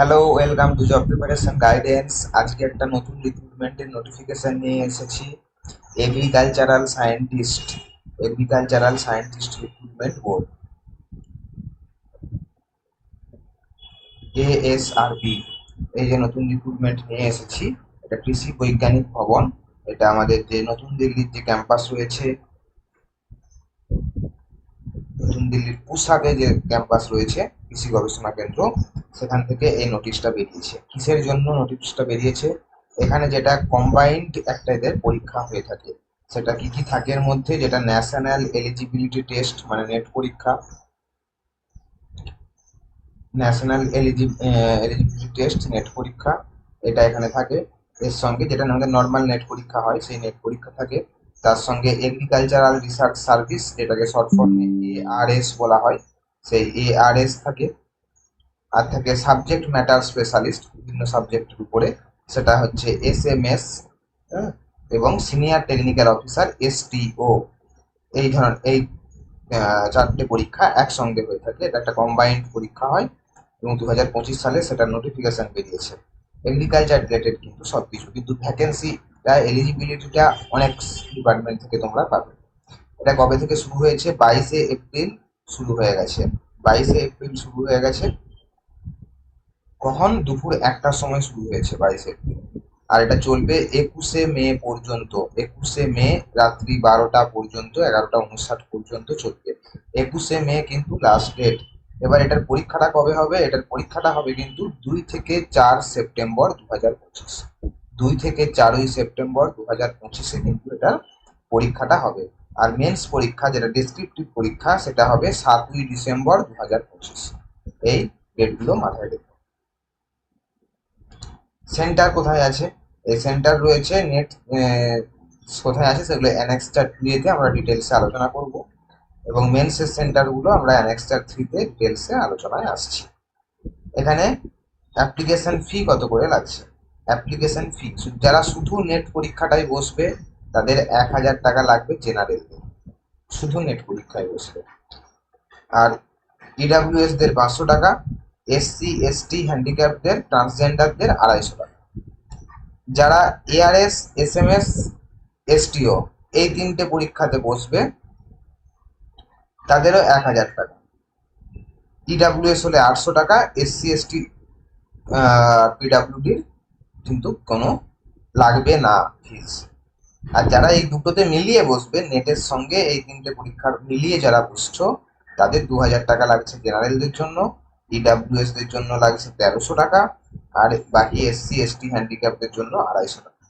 Hello welcome to job preparation guidance আজকে একটা নতুন রিক্রুটমেন্টের নোটিফিকেশন নিয়ে এসেছি। Agricultural scientist agricultural scientist recruitment board ASRB এই যে নতুন রিক্রুটমেন্ট নিয়ে এসেছি, এটা কৃষি বৈজ্ঞানিক ভবন। এটা আমাদের যে নতুন দিল্লির যে ক্যাম্পাস রয়েছে। দিল্লির পুসাকে যে ক্যাম্পাস রয়েছে, কৃষি গবেষণা কেন্দ্র, সেখান থেকে এই নোটিশটা বেরিয়েছে। কিসের জন্য নোটিশটা বেরিয়েছে? এখানে যেটা কম্বাইন্ড একটা এদের পরীক্ষা হয়ে থাকে। সেটা কি কি থাকে এর মধ্যে? যেটা ন্যাশনাল এলিজিবিলিটি টেস্ট মানে নেট পরীক্ষা। ন্যাশনাল এলিজিবিলিটি টেস্ট নেট পরীক্ষা। এটা এখানে থাকে। এর সঙ্গে যেটা আমাদের নর্মাল নেট পরীক্ষা হয়, সেই নেট পরীক্ষা থাকে। তার সঙ্গে এগ্রিকালচারাল রিসার্চ সার্ভিস এটাকে শর্ট ফর্মে এআরএস বলা হয়, সেই এআরএস থাকে। আর থাকে সাবজেক্ট ম্যাটার স্পেশালিস্ট বিভিন্ন সাবজেক্টের উপরে। সেটা হচ্ছে এস এম এস এবং সিনিয়র টেকনিক্যাল অফিসার এসটিও এই ধরনের এই চারটে পরীক্ষা একসঙ্গে হয়ে থাকে। এটা একটা কম্বাইন্ড পরীক্ষা হয়, এবং দু হাজার পঁচিশ সালে সেটার নোটিফিকেশন বেরিয়েছে। এগ্রিকালচার রিলেটেড কিন্তু সব কিছু কিন্তু ভ্যাকেন্সিটা এলিজিবিলিটিটা অনেক ডিপার্টমেন্ট থেকে তোমরা পাবে। এটা কবে থেকে শুরু হয়েছে? বাইশে এপ্রিল শুরু হয়ে গেছে। বাইশে এপ্রিল শুরু হয়ে গেছে। কখন? দুপুর একটার সময় শুরু হয়েছে বাইশে এপ্রিল। আর এটা চলবে একুশে মে পর্যন্ত। একুশে মে রাত্রি বারোটা পর্যন্ত, এগারোটা উনষাট পর্যন্ত চলবে। একুশে মে কিন্তু লাস্ট ডেট এবার এটার পরীক্ষাটা কবে হবে? এটার পরীক্ষাটা হবে কিন্তু দুই থেকে চার সেপ্টেম্বর দু হাজার পঁচিশ। দুই থেকে চারই সেপ্টেম্বর দু হাজার পঁচিশে কিন্তু এটা পরীক্ষাটা হবে। আর মেন্স পরীক্ষা, যেটা ডেসক্রিপটিভ পরীক্ষা, সেটা হবে সাতই ডিসেম্বর দু হাজার পঁচিশ। এই ডেটগুলো মাথায় রেখে। সেন্টার কোথায় আছে? এই সেন্টার রয়েছে নেট কোথায় আছে সেগুলো অ্যানেক্সটার টুয়েতে আমরা ডিটেলসে আলোচনা করব। এবং মেন্সের সেন্টারগুলো আমরা অ্যানেক্সটার থ্রিতে ডিটেলসে আলোচনায় আসছি। এখানে অ্যাপ্লিকেশন ফি কত করে লাগছে? অ্যাপ্লিকেশন ফি যারা শুধু নেট পরীক্ষাটাই বসবে, তাদের এক হাজার টাকা লাগবে জেনারেল শুধু নেট পরীক্ষায় বসবে। আর ইডাব্লিউএস দের পাঁচশো টাকা এসসি এসটি হ্যান্ডিক্যাপদের ট্রান্সজেন্ডারদের আড়াইশো টাকা। যারা ARS S M S STO এই তিনটে পরীক্ষাতে বসবে, তাদেরও এক হাজার টাকা। ইডাব্লিউএস হলে আটশো টাকা এসসি এসটি পিডাব্লিউডির কিন্তু কোনো লাগবে না ফিস আর যারা এই দুটোতে মিলিয়ে বসবে, নেটের সঙ্গে এই তিনটে পরীক্ষার মিলিয়ে যারা বসছো, তাদের দু হাজার টাকা লাগছে জেনারেলদের জন্য ইডাব্লিউএস দের জন্য লাগছে তেরোশো টাকা, আর বাকি এসসি, এসটি, হ্যান্ডিক্যাপদের জন্য আড়াইশো টাকা।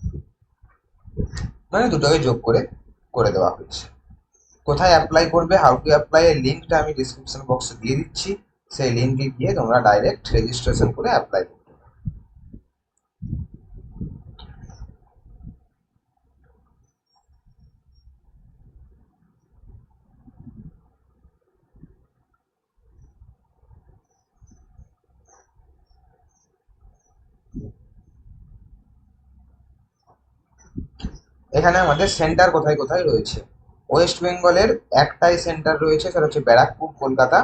মানে দুটোকে যোগ করে করে দেওয়া হয়েছে। কোথায় অ্যাপ্লাই করবে হাউ টু অ্যাপ্লাই এর লিঙ্কটা আমি ডিসক্রিপশন বক্সে দিয়ে দিচ্ছি। সেই লিঙ্কে গিয়ে তোমরা ডাইরেক্ট রেজিস্ট্রেশন করে অ্যাপ্লাই করবে। এখানে আমাদের সেন্টার কোথায় কোথায় রয়েছে? ওয়েস্ট বেঙ্গলের একটাই সেন্টার রয়েছে, সেটা হচ্ছে ব্যারাকপুর, কলকাতা,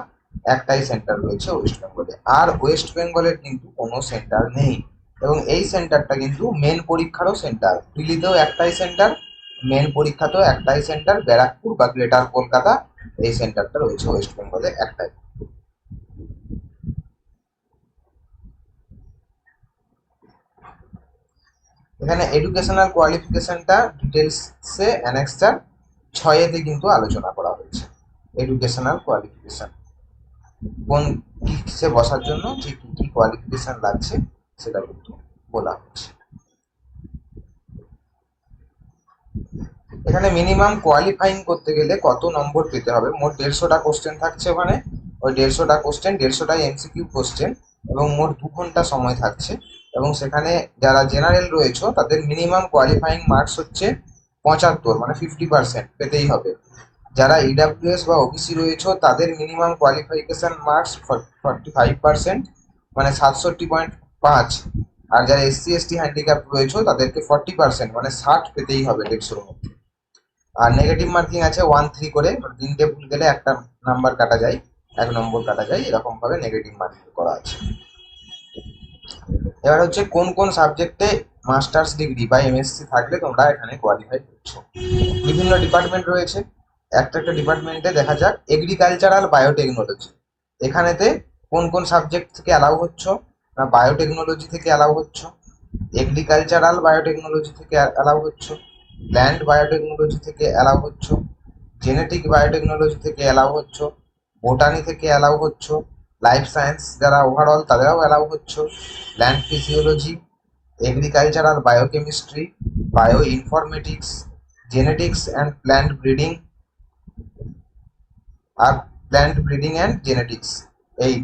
একটাই সেন্টার রয়েছে ওয়েস্ট বেঙ্গলে আর ওয়েস্ট বেঙ্গলের কিন্তু কোনো সেন্টার নেই। এবং এই সেন্টারটা কিন্তু মেন পরীক্ষারও সেন্টার দিল্লিতেও একটাই সেন্টার মেন পরীক্ষাতেও একটাই সেন্টার ব্যারাকপুর বা গ্রেটার কলকাতা এই সেন্টারটা রয়েছে ওয়েস্ট বেঙ্গলে একটাই। এখানে এডুকেশনাল কোয়ালিফিকেশনটা ডিটেলসে অ্যানেক্সটার ছয়েতে কিন্তু আলোচনা করা হয়েছে। এডুকেশনাল কোয়ালিফিকেশন কোন কিসে বসার জন্য, যে কি কি কোয়ালিফিকেশন লাগছে, সেটা কিন্তু বলা হচ্ছে এখানে মিনিমাম কোয়ালিফাইং করতে গেলে কত নম্বর পেতে হবে? মোট দেড়শোটা কোশ্চেন থাকছে ওখানে। ওই দেড়শোটা কোশ্চেন দেড়শোটাই এমসিকিউ কোশ্চেন এবং মোট দু ঘণ্টা সময় থাকছে। এবং সেখানে যারা জেনারেল রয়েছে, তাদের মিনিমাম কোয়ালিফাইং মার্কস হচ্ছে পঁচাত্তর মানে ফিফটি পার্সেন্ট পেতেই হবে। যারা ইডাব্লিউএস বা ওবিসি রয়েছে, তাদের minimum qualification marks forty five percent মানে সাতষট্টি পয়েন্ট পাঁচ। আর যারা এসসি এসটি হ্যান্ডিক্যাপ রয়েছে, তাদেরকে ফর্টি পার্সেন্ট মানে ষাট পেতেই হবে দেড়শোর মধ্যে। আর নেগেটিভ মার্কিং আছে ওয়ান থ্রি করে তিনটে ভুল গেলে একটা নাম্বার কাটা যায়, এক নম্বর কাটা যায় এরকম ভাবে নেগেটিভ মার্কিং করা আছে। এবার হচ্ছে কোন কোন সাবজেক্টে মাস্টার্স ডিগ্রি বা এমএসসি থাকলে তোমরা এখানে কোয়ালিফাই করছ। বিভিন্ন ডিপার্টমেন্ট রয়েছে। একটা একটা ডিপার্টমেন্টে দেখা যাক এগ্রিকালচারাল বায়োটেকনোলজি এখানেতে কোন কোন সাবজেক্ট থেকে অ্যালাউ হচ্ছ না বায়োটেকনোলজি থেকে অ্যালাউ হচ্ছ? এগ্রিকালচারাল বায়োটেকনোলজি থেকে অ্যালাউ হচ্ছ? ল্যান্ড বায়োটেকনোলজি থেকে অ্যালাউ হচ্ছ? জেনেটিক বায়োটেকনোলজি থেকে অ্যালাউ হচ্ছ? বোটানি থেকে অ্যালাউ হচ্ছ? লাইফ সায়েন্স যারা ওভারঅল তাদেরও অ্যালাউ হচ্ছ। Plant physiology agricultural biochemistry bioinformatics genetics and plant breeding R plant breeding and genetics এই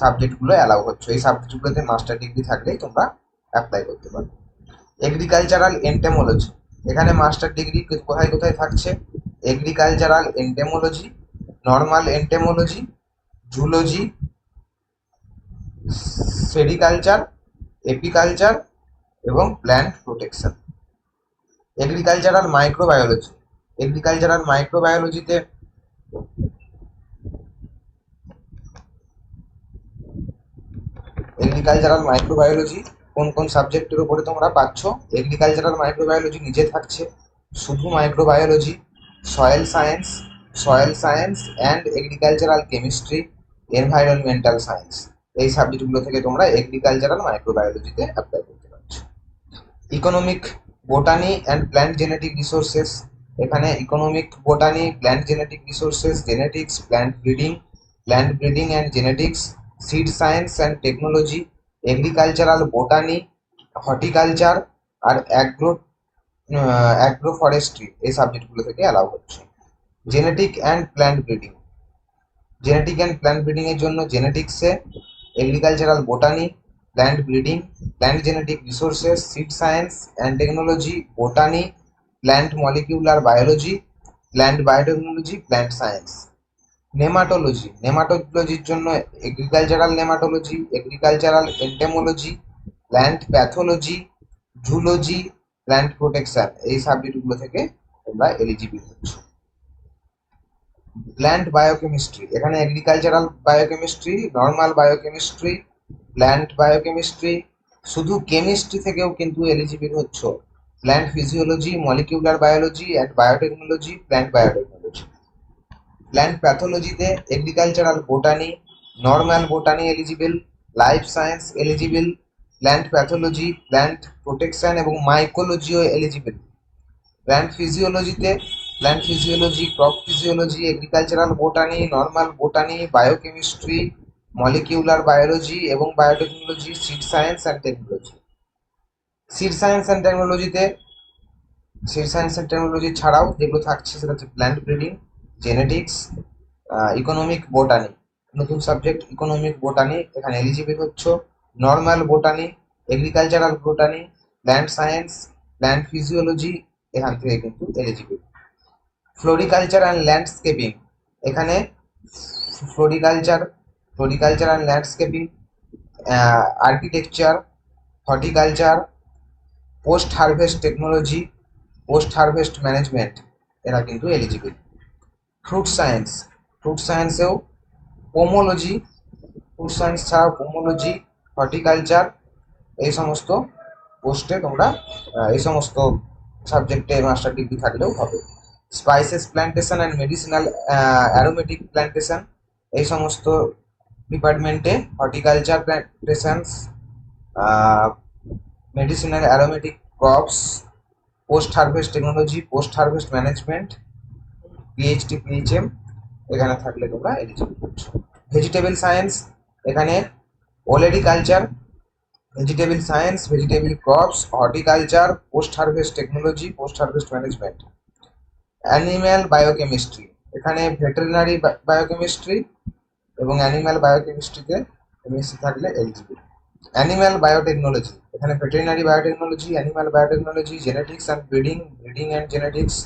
সাবজেক্টগুলো অ্যালাউ হচ্ছে। এই সাবজেক্টগুলোতে মাস্টার ডিগ্রি থাকলেই তোমরা অ্যাপ্লাই করতে পারো এগ্রিকালচারাল এন্টেমোলজি এখানে মাস্টার ডিগ্রি কোথায় কোথায় থাকছে? Agricultural entomology normal entomology zoology sericulture, apiculture এবং plant protection. Agricultural microbiology. Agricultural মাইক্রোবায়োলজিতে agricultural microbiology কোন কোন সাবজেক্টের উপরে তোমরা পাচ্ছ? এগ্রিকালচারাল মাইক্রোবায়োলজি নিজে থাকছে। শুধু microbiology, soil science soil science and agricultural chemistry, environmental science. এই সাবজেক্টগুলো থেকে তোমরা এগ্রিকালচারাল মাইক্রোবায়োলজিতে অ্যাপ্লাই করতে পারছ। Economic botany and plant genetic resources এখানে economic botany plant genetic resources genetics plant breeding plant breeding and genetics seed science and technology agricultural botany horticulture R agro agro forestry এই সাবজেক্টগুলো থেকে allow হচ্ছে genetic and plant breeding genetic and plant breeding এর জন্য জেনেটিক্সে agricultural botany plant breeding plant genetic resources seed science and technology botany plant molecular biology plant biotechnology plant science nematology নেমাটোলজির জন্য agricultural nematology agricultural entomology plant pathology zoology plant protection এই সাবজেক্টগুলো থেকে তোমরা eligible হচ্ছ। Plant biochemistry এখানে agricultural biochemistry normal biochemistry plant biochemistry শুধু chemistry থেকেও কিন্তু এলিজিবল হচ্ছ। Plant physiology molecular biology and biotechnology plant biotechnology plant প্যাথোলজিতে agricultural botany normal botany eligible life science eligible plant pathology plant protection এবং মাইকোলজিও eligible plant ফিজিওলজিতে plant physiology crop physiology agricultural botany normal botany biochemistry molecular biology এবং biotechnology seed science and technology seed science and টেকনোলজিতে seed science and technology ছাড়াও যেগুলো থাকছে সেটা হচ্ছে plant breeding genetics economic botany নতুন সাবজেক্ট ইকোনমিক বোটানি এখানে eligible হচ্ছ। Normal botany agricultural botany plant science plant physiology এখান থেকে কিন্তু এলিজিবল ফ্লোরিকালচার অ্যান্ড ল্যান্ডস্কেপিং এখানে floriculture floriculture and landscaping architecture horticulture post harvest technology post harvest management এরা কিন্তু eligible fruit science fruit সায়েন্সেও pomology fruit science ছাড়াও pomology horticulture এই সমস্ত পোস্টে তোমরা এই সমস্ত সাবজেক্টে মাস্টার ডিগ্রি থাকলেও হবে। Spices plantation and medicinal aromatic plantation এই সমস্ত ডিপার্টমেন্টে horticulture plantations medicinal aromatic crops post harvest technology post harvest management PhD PHM এখানে থাকলে তোমরা এলিজিবল হচ্ছ ভেজিটেবল সায়েন্স এখানে olericulture vegetable science vegetable crops horticulture post harvest technology post harvest management animal biochemistry. এখানে veterinary biochemistry এবং animal বায়োকেমিস্ট্রিতে MSc থাকলে eligible animal biotechnology. এখানে veterinary biotechnology, animal biotechnology genetics and breeding breeding and genetics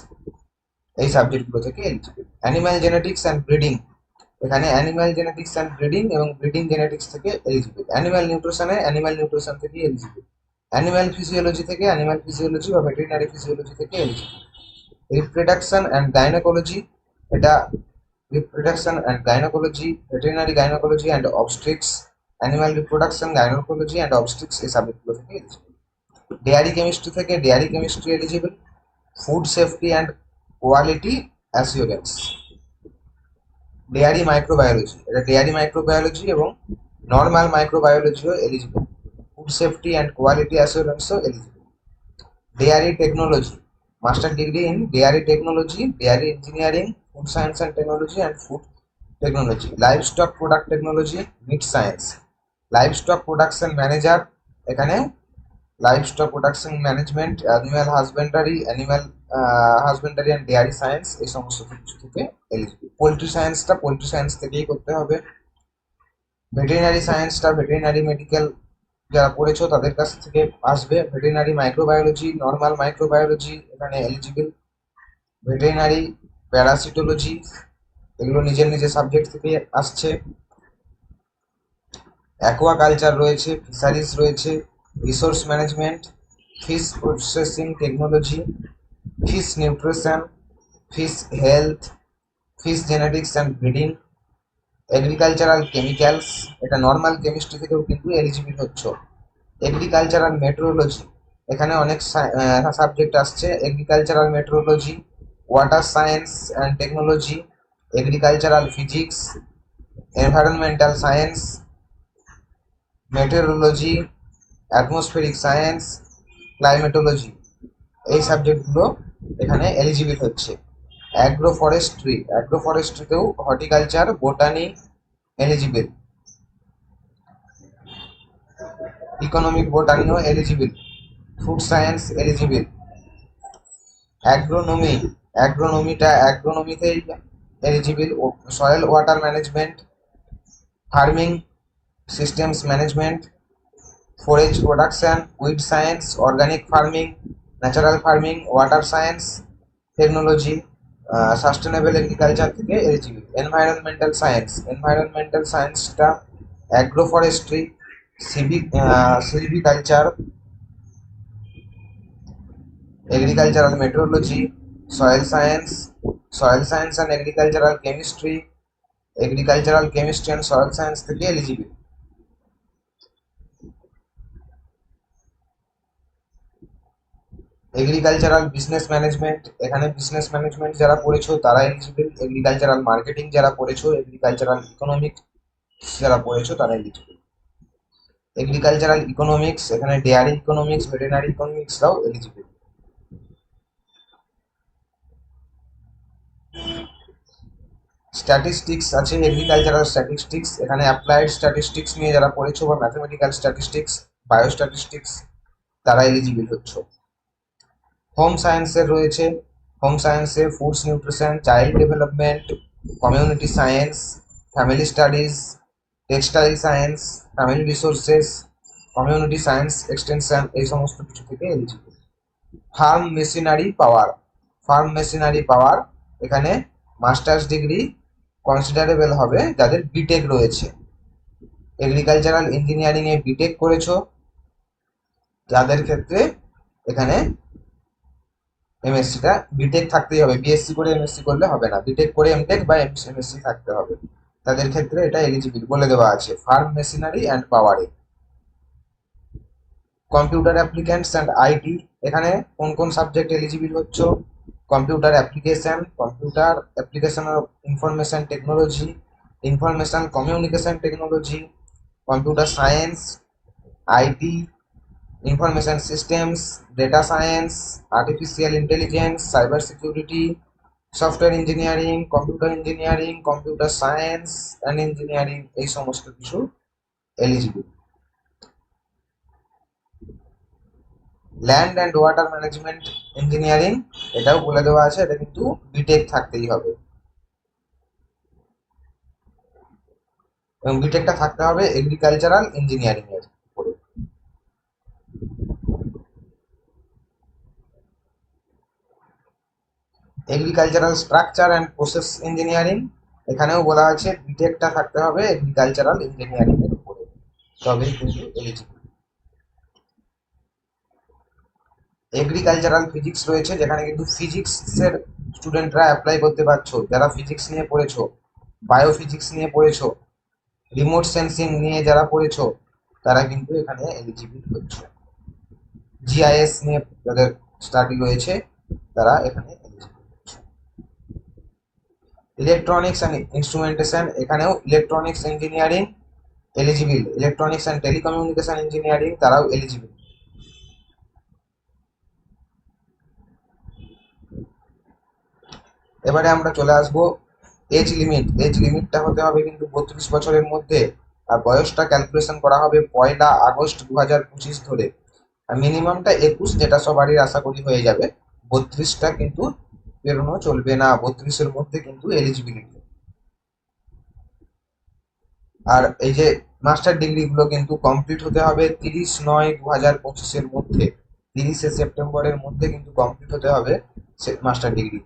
এই সাবজেক্টগুলো থেকে eligible animal genetics and breeding এখানে animal genetics and breeding এবং ব্রিডিং জেনেটিক্স থেকে এলিজিবল অ্যানিম্যাল নিউট্রিশনে অ্যানিম্যাল নিউট্রিশন থেকে এলিজিবল অ্যানিম্যাল ফিজিওলজি থেকে অ্যানিম্যাল ফিজিওলজি বা ভেটেরিনারি ফিজিওলজি থেকে এলিজিবল রিপ্রোডাকশন অ্যান্ড গাইনোকোলজি এটা reproduction and gynaecology veterinary gynaecology and obstetrics animal reproduction gynaecology and obstetrics এই সাবজেক্টগুলো থেকে এলিজিবল ডেয়ারি কেমিস্ট্রি থেকে dairy chemistry eligible food safety and quality assurance dairy microbiology এটা dairy microbiology এবং normal মাইক্রোবায়োলজিও eligible food safety and quality অ্যাসিওরেন্সও eligible dairy technology master degree in dairy technology dairy engineering food science and technology and food technology livestock product technology meat science livestock production manager এখানে livestock production management animal husbandry animal husbandry and dairy science এই সমস্ত কিছু থেকে eligible poultry সায়েন্সটা poultry science থেকেই করতে হবে। Veterinary সায়েন্সটা veterinary medical যারা পড়েছো তাদের কাছ থেকে আসবে। ভেটেরিনারি মাইক্রোবায়োলজি নর্মাল মাইক্রোবায়োলজি এখানে এলিজিবল ভেটেরিনারি প্যারাসিটোলজি এগুলো নিজের নিজের সাবজেক্ট থেকে আসছে। অ্যাকোয়াকালচার রয়েছে ফিশারিজ রয়েছে resource management fish processing technology fish nutrition fish health fish genetics and breeding agricultural chemicals এটা নর্মাল কেমিস্ট্রি থেকেও কিন্তু এলিজিবল হচ্ছে। এগ্রিকালচারাল মেট্রোলজি এখানে অনেক সাবজেক্ট আসছে। Agricultural metrology water science and technology agricultural physics environmental science meteorology atmospheric science climatology এই সাবজেক্টগুলো এখানে এলিজিবল হচ্ছে। অ্যাগ্রো ফরেস্ট্রি অ্যাগ্রো ফরেস্ট্রিতেও horticulture botany eligible economic বোটানিও eligible food science eligible agronomy অ্যাগ্রোনমিটা অ্যাগ্রোনমিতেই eligible soil water management farming systems management forage production weed science organic farming natural farming water science technology sustainable agriculture থেকে eligible environmental science environmental সায়েন্সটা agro forestry civic silviculture agricultural metrology soil science soil science and agricultural chemistry agricultural chemistry and soil science থেকে eligible agricultural business management এখানে business management যারা পড়েছো তারা eligible agricultural marketing যারা পড়েছো agricultural economics যারা পড়েছো তারা এলিজিবল এগ্রিকালচারাল ইকোনমিক্স এখানে ডেয়ারি ইকোনমিক্স ভেটেনারি ইকোনমিক্সরাও এলিজিবল স্ট্যাটিস্টিক্স আছে এগ্রিকালচারাল স্ট্যাটিস্টিক্স এখানে অ্যাপ্লাইড স্ট্যাটিস্টিক্স নিয়ে যারা পড়েছো বা ম্যাথমেটিক্যাল স্ট্যাটিস্টিক্স বায়োস্ট্যাটিস্টিক্স তারা এলিজিবল হচ্ছে। হোম সায়েন্সের রয়েছে। হোম সায়েন্সে foods nutrition child development community science family studies textile science family resources community science extension এই সমস্ত কিছু থেকে eligible farm machinery power farm machinery power এখানে মাস্টার্স ডিগ্রি কনসিডারেবল হবে যাদের বিটেক রয়েছে। এগ্রিকালচারাল ইঞ্জিনিয়ারিং এ বিটেক করেছ, যাদের ক্ষেত্রে এখানে এমএসসিটা বিটেক থাকতেই হবে। বিএসসি করে এমএসসি করলে হবে না। বিটেক করে এমটেক বা এমএসসি থাকতে হবে। তাদের ক্ষেত্রে এটা এলিজিবল বলে দেওয়া আছে। ফার্ম মেশিনারি অ্যান্ড পাওয়ারে কম্পিউটার অ্যাপ্লিকেন্টস অ্যান্ড আইটি এখানে কোন কোন সাবজেক্ট এলিজিবল হচ্ছে? Computer application computer application of information technology information communication technology computer science IT information systems data science artificial intelligence cyber security software engineering computer engineering computer science and engineering এই সমস্ত কিছু eligible land and water management engineering এটাও বলে দেওয়া আছে, এটা কিন্তু B Tech থাকতেই হবে। এবং বিটেকটা থাকতে হবে এগ্রিকালচারাল ইঞ্জিনিয়ারিংয়ের agricultural structure and process engineering এখানেও বলা আছে বিটেকটা থাকতে হবে এগ্রিকালচারাল ইঞ্জিনিয়ারিং এর উপরে। তবেই কিন্তু এলিজিবল এগ্রিকালচারাল ফিজিক্স রয়েছে, যেখানে কিন্তু ফিজিক্সের স্টুডেন্টরা অ্যাপ্লাই করতে পারছ। যারা ফিজিক্স নিয়ে পড়েছো বায়োফিজিক্স নিয়ে পড়েছো রিমোট সেন্সিং নিয়ে যারা পড়েছো, তারা কিন্তু এখানে এলিজিবল হচ্ছে। জিআইএস নিয়ে যাদের স্টাডি রয়েছে, তারা এখানে ইলেকট্রনিক্স অ্যান্ড ইনস্ট্রুমেন্টেশন এখানেও electronics engineering eligible electronics and telecommunication engineering তারাও এলিজিবল এবারে আমরা চলে আসব এজ লিমিট এজ লিমিটটা হতে হবে কিন্তু বত্রিশ বছরের মধ্যে, আর বয়সটা ক্যালকুলেশন করা হবে পয়লা আগস্ট দু হাজার পঁচিশ ধরে। আর মিনিমামটা একুশ, যেটা সবারই আশা করি হয়ে যাবে, বত্রিশটা কিন্তু বেরোনো চলবে না, বত্রিশের মধ্যে কিন্তু এলিজিবিলিটি আর এই যে মাস্টার ডিগ্রি গুলো কিন্তু কমপ্লিট হতে হবে তিরিশ নয় দু হাজার পঁচিশের মধ্যে। তিরিশে সেপ্টেম্বরের মধ্যে কিন্তু কমপ্লিট হতে হবে মাস্টার ডিগ্রি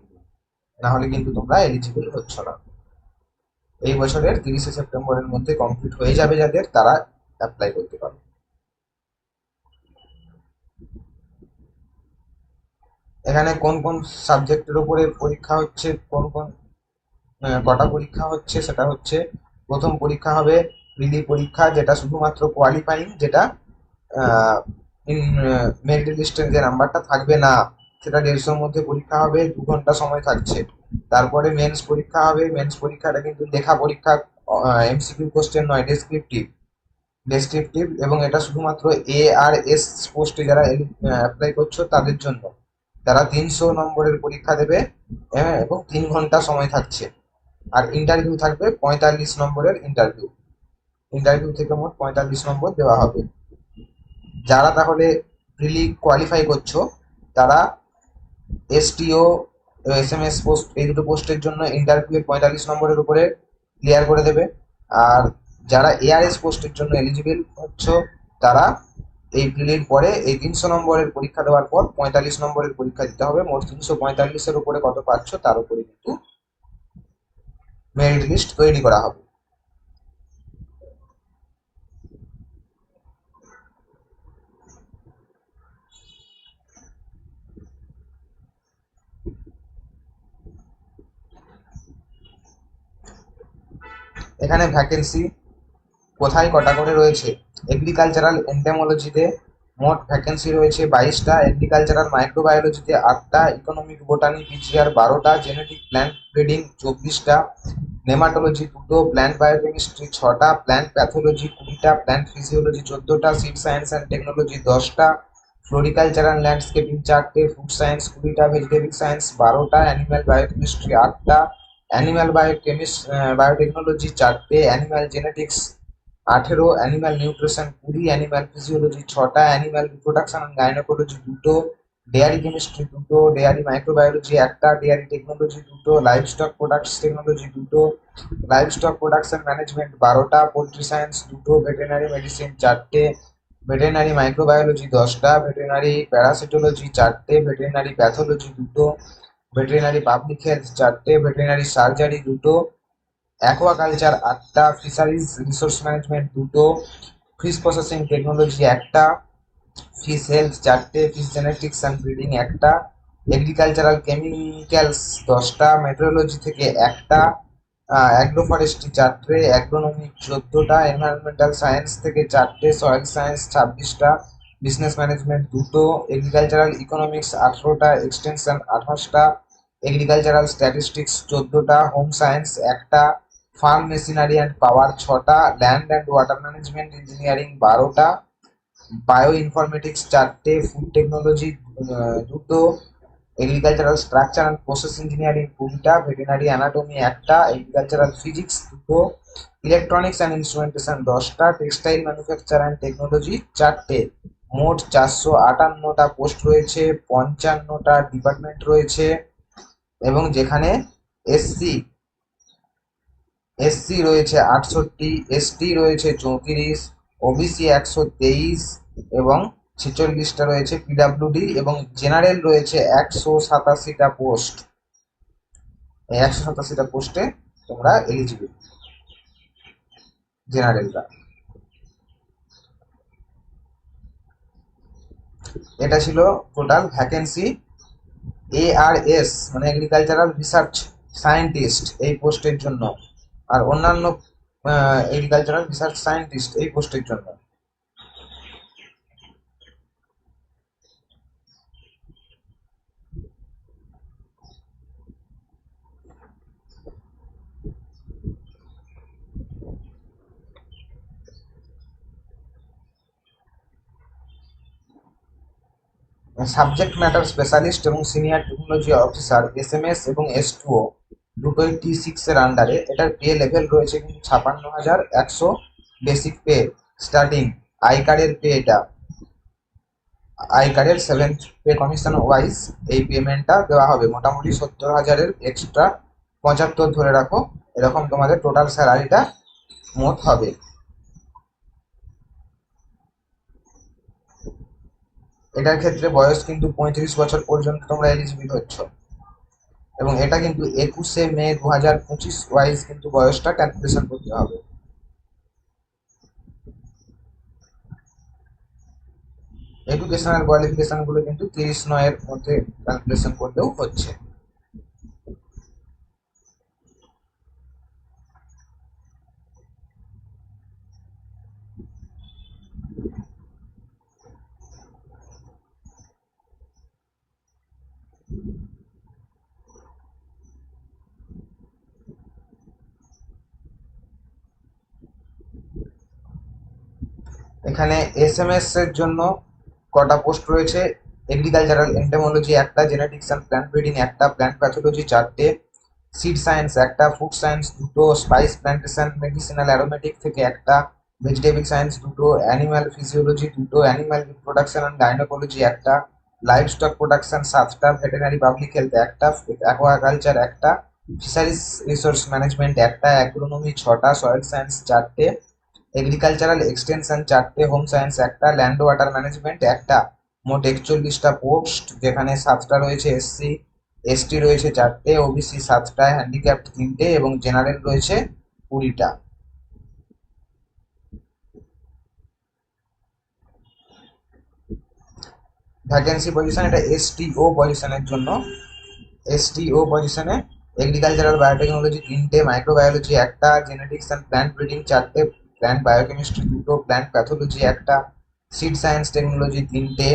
না হলে কিন্তু তোমরা এলিজিবল হচ্ছ না। এই বছরের তিরিশে সেপ্টেম্বরের মধ্যে কমপ্লিট হয়ে যাবে যাদের, তারা অ্যাপ্লাই করতে পারবে। এখানে কোন কোন সাবজেক্টের উপরে পরীক্ষা হচ্ছে, কোন কোন কটা পরীক্ষা হচ্ছে সেটা হচ্ছে, প্রথম পরীক্ষা হবে প্রিলি পরীক্ষা যেটা শুধুমাত্র কোয়ালিফাইং যেটা মেরিট লিস্টের যে নাম্বারটা থাকবে না, সেটা দেড়শোর মধ্যে পরীক্ষা হবে, দু ঘণ্টা সময় থাকছে। তারপরে মেন্স পরীক্ষা হবে মেন্স পরীক্ষাটা কিন্তু লেখা পরীক্ষা এমসিকিউ কোশ্চেন নয় ডেসক্রিপটিভ ডেসক্রিপটিভ এবং এটা শুধুমাত্র এ আর এস পোস্টে যারা অ্যাপ্লাই করছ তাদের জন্য। তারা তিনশো নম্বরের পরীক্ষা দেবে হ্যাঁ, এবং তিন ঘণ্টা সময় থাকছে। আর ইন্টারভিউ থাকবে পঁয়তাল্লিশ নম্বরের ইন্টারভিউ ইন্টারভিউ থেকে মোট পঁয়তাল্লিশ নম্বর দেওয়া হবে। যারা তাহলে প্রিলি কোয়ালিফাই করছ তারা STO S M S post এই দুটো পোস্টের জন্য ইন্টারভিউ পঁয়তাল্লিশ নম্বরের উপরে ক্লিয়ার করে দেবে। আর যারা এআরএস পোস্টের জন্য এলিজিবল হচ্ছ তারা এই প্রিলির পরে এই তিনশো নম্বরের পরীক্ষা দেওয়ার পর পঁয়তাল্লিশ নম্বরের পরীক্ষা দিতে হবে। মোট তিনশো পঁয়তাল্লিশের উপরে কত পাচ্ছ, তার উপরে কিন্তু মেরিট লিস্ট তৈরি করা হবে। এখানে ভ্যাকেন্সি কোথায় কটা করে রয়েছে? এগ্রিকালচারাল এন্টেমোলজিতে মোট ভ্যাকেন্সি রয়েছে বাইশটা। এগ্রিকালচারাল মাইক্রোবায়োলজিতে আটটা। ইকোনমিক বোটানি পিজিআর বারোটা। জেনেটিক প্ল্যান্ট ব্রিডিং চব্বিশটা। নেমাটোলজি দুটো। প্ল্যান্ট বায়োকেমিস্ট্রি ছটা। প্ল্যান্ট প্যাথোলজি কুড়িটা। প্ল্যান্ট ফিজিওলজি চোদ্দোটা। সিড সায়েন্স অ্যান্ড টেকনোলজি দশটা। ফ্লোরিকালচারাল ল্যান্ডস্কেপিং চারটে। ফুড সায়েন্স কুড়িটা। ভেজিটেবল সায়েন্স বারোটা। অ্যানিম্যাল বায়োকেমিস্ট্রি আটটা। অ্যানিম্যাল বায়োকেমিস বায়োটেকনোলজি চারটে। অ্যানিম্যাল জেনেটিক্স আঠেরো অ্যানিম্যাল নিউট্রিশন কুড়ি অ্যানিম্যাল ফিজিওলজি ছটা অ্যানিম্যাল রিপ্রোডাকশন অ্যান্ড গাইনোকোলজি দুটো ডেয়ারি কেমিস্ট্রি দুটো ডেয়ারি মাইক্রোবায়োলজি একটা ডেয়ারি টেকনোলজি দুটো লাইভ স্টক প্রোডাক্টস টেকনোলজি দুটো লাইভ স্টক প্রোডাকশন ম্যানেজমেন্ট বারোটা পোলট্রি সায়েন্স দুটো ভেটেরিনারি মেডিসিন চারটে ভেটেরিনারি মাইক্রোবায়োলজি দশটা ভেটেরিনারি প্যারাসিটোলজি চারটে ভেটেরিনারি প্যাথোলজি দুটো ভেটেরিনারি পাবলিক হেলথ চারটে ভেটেরিনারি সার্জারি দুটো অ্যাকোয়াকালচার আটটা ফিশারিজ, রিসোর্স ম্যানেজমেন্ট দুটো, ফিশ প্রসেসিং টেকনোলজি একটা, ফিশ হেলথ চারটে, ফিশ জেনেটিক্স অ্যান্ড ব্রিডিং একটা, এগ্রিকালচারাল কেমিক্যালস দশটা, মেট্রোলজি থেকে একটা অ্যাগ্রো ফরেস্ট্রি চারটে, অ্যাগ্রোনমি চোদ্দোটা, এনভায়রনমেন্টাল সায়েন্স থেকে চারটে, সয়েল সায়েন্স ছাব্বিশটা, বিজনেস ম্যানেজমেন্ট দুটো, এগ্রিকালচারাল ইকোনমিক্স আঠারোটা, এক্সটেনশন আঠাশটা, এগ্রিকালচারাল স্ট্যাটিস্টিক্স চোদ্দোটা, হোম সায়েন্স একটা ফার্ম মেশিনারি অ্যান্ড পাওয়ার ছটা, land and water management engineering বারোটা বায়ো ইনফরমেটিক্স চারটে, ফুড টেকনোলজি দুটো, agricultural structure and process engineering কুড়িটা ভেটেনারি অ্যানাটমি একটা, এগ্রিকালচারাল ফিজিক্স দুটো, ইলেকট্রনিক্স অ্যান্ড ইনস্ট্রুমেন্টেশন দশটা, টেক্সটাইল ম্যানুফ্যাকচার অ্যান্ড টেকনোলজি চারটে। মোট চারশো আটান্নটা পোস্ট রয়েছে, পঞ্চান্নটা ডিপার্টমেন্ট রয়েছে এবং যেখানে এসসি এসসি রয়েছে আটষট্টি, এসটি রয়েছে চৌত্রিশ, ওবিসি একশো তেইশ এবং ছেচল্লিশটা রয়েছে পিডাব্লিউডি এবং জেনারেল রয়েছে একশো সাতাশিটা পোস্ট। একশো সাতাশিটা পোস্টে তোমরা এলিজিবল, জেনারেলরা। এটা ছিল টোটাল ভ্যাকেন্সি এআরএস মানে এগ্রিকালচারাল রিসার্চ সায়েন্টিস্ট এই পোস্টের জন্য। আর অন্যান্য এগ্রিকালচারাল রিসার্চ সায়েন্টিস্ট এই পোস্টের জন্য। সাবজেক্ট ম্যাটার স্পেশালিস্ট এবং senior technology officer, S M S এবং এস দুটোই টি সিক্স এর আন্ডারে এটার পে লেভেল রয়েছে কিন্তু ছাপান্ন হাজার একশো বেসিক পে স্টার্টিং আই কার্ডের পে এটা। আই কার্ডের সেভেন্থ পে কমিশন ওয়াইজ এই পেমেন্টটা দেওয়া হবে। মোটামুটি সত্তর হাজারের এক্সট্রা পঁচাত্তর ধরে রাখো। এরকম তোমাদের টোটাল স্যালারিটা মোট হবে। এটার ক্ষেত্রে বয়স কিন্তু পঁয়ত্রিশ বছর পর্যন্ত তোমরা এলিজিবল হচ্ছ। এবং এটা কিন্তু একুশে মে দু হাজার পঁচিশ ওয়াইজ কিন্তু বয়সটা ক্যালকুলেশন করতে হবে। এডুকেশনাল কোয়ালিফিকেশনগুলো কিন্তু তিরিশ নয়ের মধ্যে ক্যালকুলেশন করলেও হচ্ছে। এখানে এস এম এস এর জন্য কটা পোস্ট রয়েছে? এগ্রিকালচারাল এন্টেমোলজি একটা জেনেটিক্স অ্যান্ড প্ল্যান্ট ব্রিডিং একটা প্ল্যান্ট প্যাথোলজি চারটে সিড সায়েন্স একটা ফুড সায়েন্স দুটো স্পাইস প্ল্যান্টেশন মেডিসিনাল অ্যারোমেটিক থেকে একটা ভেজিটেবল সায়েন্স দুটো অ্যানিম্যাল ফিজিওলজি দুটো অ্যানিম্যাল প্রোডাকশন অ্যান্ড গাইনোকোলজি একটা লাইভ স্টক প্রোডাকশন সাতটা ভেটেনারি পাবলিক হেলথ একটা অ্যাকোয়াকালচার একটা ফিশারিজ রিসোর্স ম্যানেজমেন্ট একটা অ্যাগ্রোনমি ছটা সয়েল সায়েন্স চারটে। এগ্রিকালচারাল এক্সটেনশন চারটে হোম সায়েন্স, একটা ল্যান্ড ওয়াটার ম্যানেজমেন্ট, একটা মোট একচল্লিশটা পোস্ট, যেখানে সাতটা রয়েছে এসসি, এসটি রয়েছে চারটে, ওবিসি সাতটা হ্যান্ডিক্যাপ্ট তিনটে, এবং জেনারেল রয়েছে কুড়িটা। ভ্যাকেন্সি পজিশন, এটা এসটিও পজিশনের জন্য। এসটিও পজিশনে এগ্রিকালচারাল বায়োটেকনোলজি তিনটে, মাইক্রোবায়োলজি একটা, জেনেটিক্স অ্যান্ড প্ল্যান্ট ব্রিডিং চারটে প্ল্যান্ট বায়োকেমিস্ট্রি দুটো প্ল্যান্ট প্যাথোলজি একটা সিড সায়েন্স টেকনোলজি তিনটে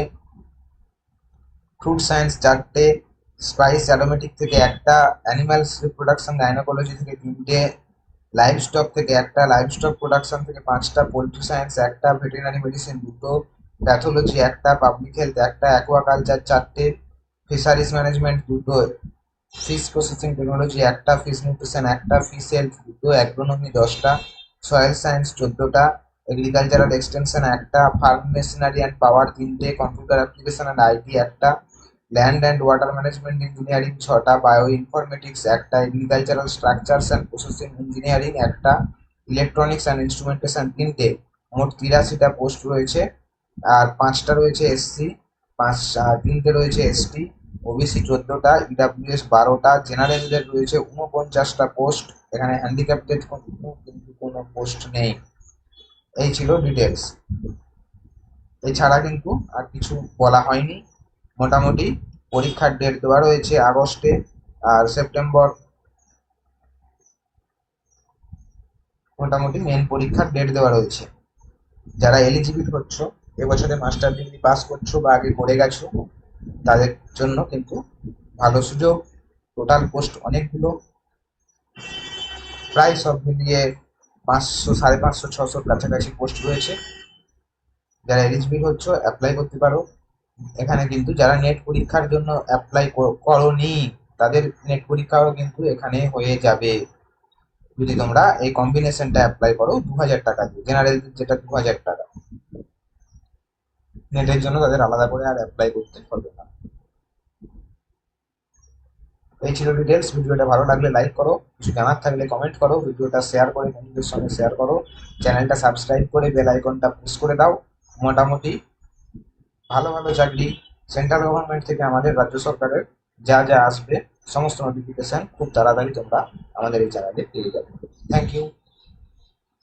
ফ্রুট সায়েন্স চারটে স্পাইস অ্যারোমেটিক থেকে একটা অ্যানিম্যালস রিপ্রোডাকশন গাইনোকোলজি থেকে তিনটে লাইভ স্টক থেকে একটা লাইভ স্টক প্রোডাকশন থেকে পাঁচটা পোলট্রি সায়েন্স একটা ভেটেরিনারি মেডিসিন দুটো প্যাথোলজি একটা পাবলিক হেলথ একটা অ্যাকোয়াকালচার চারটে ফিশারিজ ম্যানেজমেন্ট দুটো ফিশ প্রসেসিং টেকনোলজি একটা ফিশ নিউট্রিশন একটা ফিশ হেলথ দুটো অ্যাগ্রোনমি দশটা সয়েল সায়েন্স চোদ্দোটা এগ্রিকালচারাল এক্সটেনশন একটা ফার্ম মেশিনারি অ্যান্ড পাওয়ার তিনটে কম্পিউটার অ্যাপ্লিকেশন অ্যান্ড আইটি একটা land and water management engineering ছটা বায়ো ইনফরমেটিক্স একটা agricultural structures and processing engineering একটা ইলেকট্রনিক্স অ্যান্ড ইনস্ট্রুমেন্টেশন তিনটে, মোট তিরাশিটা পোস্ট রয়েছে, আর পাঁচটা রয়েছে এসসি পাঁচ তিনটে রয়েছে এসটি ওবিসি চোদ্দোটা ইডাব্লিউএস বারোটা জেনারেলদের রয়েছে উনপঞ্চাশটা পোস্ট এখানে হ্যান্ডিক্যাপ্টেড কিন্তু কোনো পোস্ট নেই। এই ছিল ডিটেলস এছাড়া কিন্তু আর কিছু বলা হয়নি। মোটামুটি পরীক্ষার ডেট দেওয়া রয়েছে আগস্টে আর সেপ্টেম্বর। মোটামুটি মেন পরীক্ষার ডেট দেওয়া রয়েছে। যারা এলিজিবল হচ্ছ এবছরে মাস্টার ডিগ্রি পাস করছ বা আগে করে গেছো, তাদের জন্য কিন্তু ভালো সুযোগ। টোটাল পোস্ট অনেকগুলো প্রায় সব মিলিয়ে পাঁচশো, সাড়ে পাঁচশো, ছশোর কাছাকাছি পোস্ট রয়েছে। যারা এলিজিবল হচ্ছ অ্যাপ্লাই করতে পারো। এখানে কিন্তু যারা নেট পরীক্ষার জন্য অ্যাপ্লাই করনি, তাদের নেট পরীক্ষাও কিন্তু এখানে হয়ে যাবে। যদি তোমরা এই কম্বিনেশনটা অ্যাপ্লাই করো দু হাজার টাকা দিয়ে জেনারেল যেটা দু হাজার টাকা নেটের জন্য তাদের আলাদা করে আর অ্যাপ্লাই করতে হবে না। এই ছিল ডিটেলস ভিডিওটা ভালো লাগলে লাইক করো। কিছু জানার থাকলে কমেন্ট করো। ভিডিওটা শেয়ার করে বন্ধুদের সঙ্গে শেয়ার করো। চ্যানেলটা সাবস্ক্রাইব করে বেল আইকনটা প্রেস করে দাও। মোটামুটি ভালো ভালো চাকরি সেন্ট্রাল গভর্নমেন্ট থেকে আমাদের রাজ্য সরকারের যা যা আসবে, সমস্ত নোটিফিকেশন খুব তাড়াতাড়ি তোমরা আমাদের এই চ্যানেলে পেয়ে যাবে। Thank you